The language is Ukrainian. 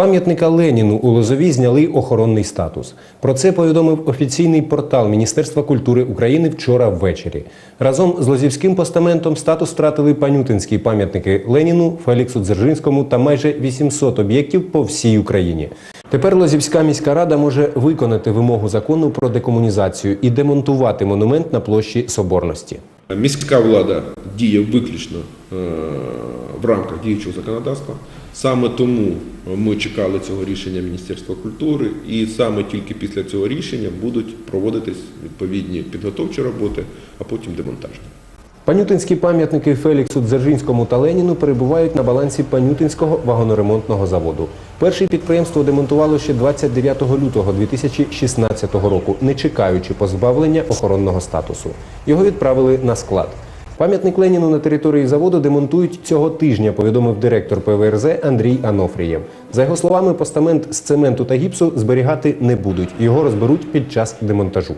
пам'ятника Леніну у Лозові зняли охоронний статус. Про це повідомив офіційний портал Міністерства культури України вчора ввечері. Разом з Лозівським постаментом статус втратили панютинські пам'ятники Леніну, Феліксу Дзержинському та майже 800 об'єктів по всій Україні. Тепер Лозівська міська рада може виконати вимогу закону про декомунізацію і демонтувати монумент на площі Соборності. Міська влада діє виключно е, в рамках діючого законодавства. Саме тому ми чекали цього рішення Міністерства культури, і саме тільки після цього рішення будуть проводитись відповідні підготовчі роботи, а потім демонтажні. Панютинські пам'ятники Феліксу Дзержинському та Леніну перебувають на балансі Панютинського вагоноремонтного заводу. Перше підприємство демонтувало ще 29 лютого 2016 року, не чекаючи позбавлення охоронного статусу. Його відправили на склад. Пам'ятник Леніну на території заводу демонтують цього тижня, повідомив директор ПВРЗ Андрій Анофрієв. За його словами, постамент з цементу та гіпсу зберігати не будуть. Його розберуть під час демонтажу.